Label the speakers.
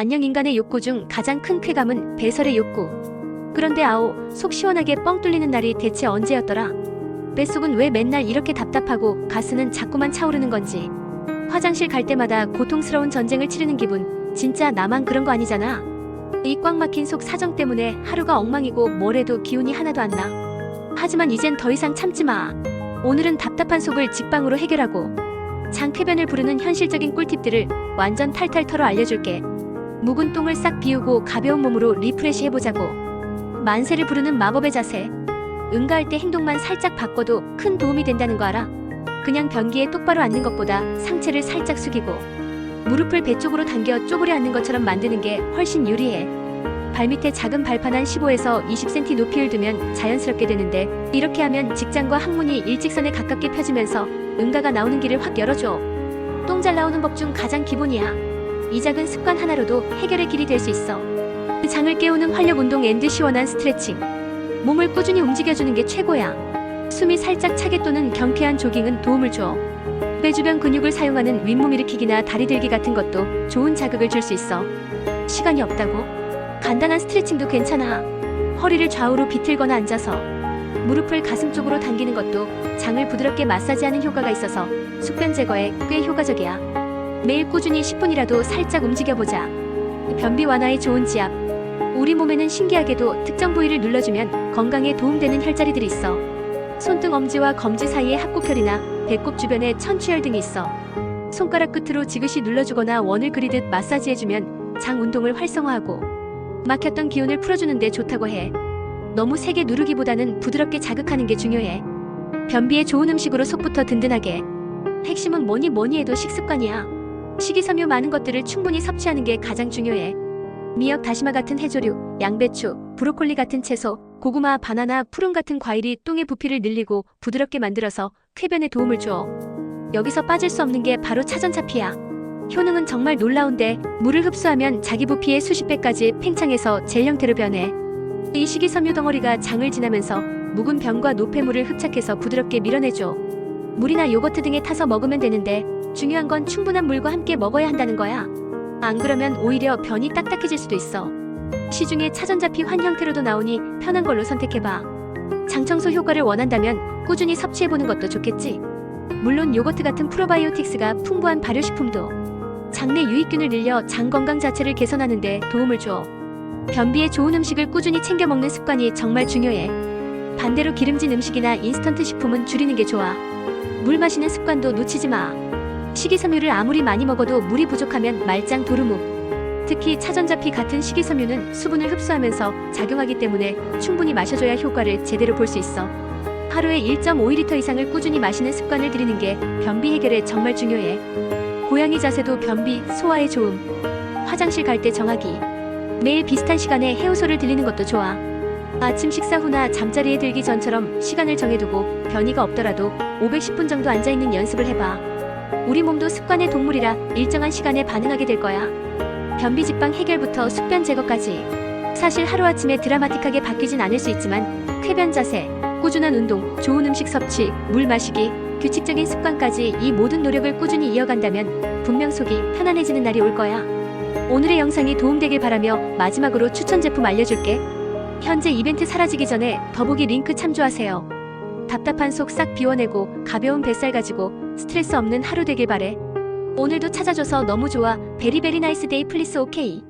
Speaker 1: 안녕 인간의 욕구 중 가장 큰 쾌감은 배설의 욕구. 그런데 아오, 속 시원하게 뻥 뚫리는 날이 대체 언제였더라? 뱃속은 왜 맨날 이렇게 답답하고 가스는 자꾸만 차오르는 건지. 화장실 갈 때마다 고통스러운 전쟁을 치르는 기분. 진짜 나만 그런 거 아니잖아. 이 꽉 막힌 속 사정 때문에 하루가 엉망이고 뭘 해도 기운이 하나도 안 나. 하지만 이젠 더 이상 참지 마. 오늘은 답답한 속을 직방으로 해결하고 장쾌변을 부르는 현실적인 꿀팁들을 완전 탈탈 털어 알려줄게. 묵은 똥을 싹 비우고 가벼운 몸으로 리프레시 해보자고. 만세를 부르는 마법의 자세. 응가할 때 행동만 살짝 바꿔도 큰 도움이 된다는 거 알아? 그냥 변기에 똑바로 앉는 것보다 상체를 살짝 숙이고 무릎을 배 쪽으로 당겨 쪼그려 앉는 것처럼 만드는 게 훨씬 유리해. 발밑에 작은 발판 한 15에서 20cm 높이를 두면 자연스럽게 되는데 이렇게 하면 직장과 항문이 일직선에 가깝게 펴지면서 응가가 나오는 길을 확 열어줘. 똥 잘 나오는 법 중 가장 기본이야. 이 작은 습관 하나로도 해결의 길이 될 수 있어. 장을 깨우는 활력 운동 앤드 시원한 스트레칭. 몸을 꾸준히 움직여주는 게 최고야. 숨이 살짝 차게 또는 경쾌한 조깅은 도움을 줘. 배 주변 근육을 사용하는 윗몸 일으키기나 다리 들기 같은 것도 좋은 자극을 줄 수 있어. 시간이 없다고? 간단한 스트레칭도 괜찮아. 허리를 좌우로 비틀거나 앉아서 무릎을 가슴 쪽으로 당기는 것도 장을 부드럽게 마사지하는 효과가 있어서 숙변 제거에 꽤 효과적이야. 매일 꾸준히 10분이라도 살짝 움직여보자. 변비 완화에 좋은 지압. 우리 몸에는 신기하게도 특정 부위를 눌러주면 건강에 도움되는 혈자리들이 있어. 손등 엄지와 검지 사이에 합곡혈이나 배꼽 주변에 천추혈 등이 있어. 손가락 끝으로 지그시 눌러주거나 원을 그리듯 마사지해주면 장 운동을 활성화하고 막혔던 기운을 풀어주는데 좋다고 해. 너무 세게 누르기보다는 부드럽게 자극하는 게 중요해. 변비에 좋은 음식으로 속부터 든든하게. 핵심은 뭐니 뭐니 해도 식습관이야. 식이섬유 많은 것들을 충분히 섭취하는 게 가장 중요해. 미역, 다시마 같은 해조류, 양배추, 브로콜리 같은 채소, 고구마, 바나나, 푸른 같은 과일이 똥의 부피를 늘리고 부드럽게 만들어서 쾌변에 도움을 줘. 여기서 빠질 수 없는 게 바로 차전차피야. 효능은 정말 놀라운데 물을 흡수하면 자기 부피의 수십 배까지 팽창해서 젤 형태로 변해. 이 식이섬유 덩어리가 장을 지나면서 묵은 병과 노폐물을 흡착해서 부드럽게 밀어내줘. 물이나 요거트 등에 타서 먹으면 되는데 중요한 건 충분한 물과 함께 먹어야 한다는 거야. 안 그러면 오히려 변이 딱딱해질 수도 있어. 시중에 차전자피 환 형태로도 나오니 편한 걸로 선택해봐. 장청소 효과를 원한다면 꾸준히 섭취해보는 것도 좋겠지. 물론 요거트 같은 프로바이오틱스가 풍부한 발효식품도 장내 유익균을 늘려 장 건강 자체를 개선하는데 도움을 줘. 변비에 좋은 음식을 꾸준히 챙겨 먹는 습관이 정말 중요해. 반대로 기름진 음식이나 인스턴트 식품은 줄이는 게 좋아. 물 마시는 습관도 놓치지 마. 식이섬유를 아무리 많이 먹어도 물이 부족하면 말짱 도루묵. 특히 차전자피 같은 식이섬유는 수분을 흡수하면서 작용하기 때문에 충분히 마셔줘야 효과를 제대로 볼 수 있어. 하루에 1.5리터 이상을 꾸준히 마시는 습관을 들이는 게 변비 해결에 정말 중요해. 고양이 자세도 변비, 소화에 좋음. 화장실 갈 때 정하기. 매일 비슷한 시간에 해우소를 들리는 것도 좋아. 아침 식사 후나 잠자리에 들기 전처럼 시간을 정해두고 변이가 없더라도 510분 정도 앉아있는 연습을 해봐. 우리 몸도 습관의 동물이라 일정한 시간에 반응하게 될 거야. 변비 직방 해결부터 숙변 제거까지. 사실 하루아침에 드라마틱하게 바뀌진 않을 수 있지만 쾌변 자세, 꾸준한 운동, 좋은 음식 섭취, 물 마시기, 규칙적인 습관까지 이 모든 노력을 꾸준히 이어간다면 분명 속이 편안해지는 날이 올 거야. 오늘의 영상이 도움되길 바라며 마지막으로 추천 제품 알려줄게. 현재 이벤트 사라지기 전에 더보기 링크 참조하세요. 답답한 속 싹 비워내고 가벼운 뱃살 가지고 스트레스 없는 하루 되길 바래. 오늘도 찾아줘서 너무 좋아. 베리베리 나이스 데이 플리스 오케이.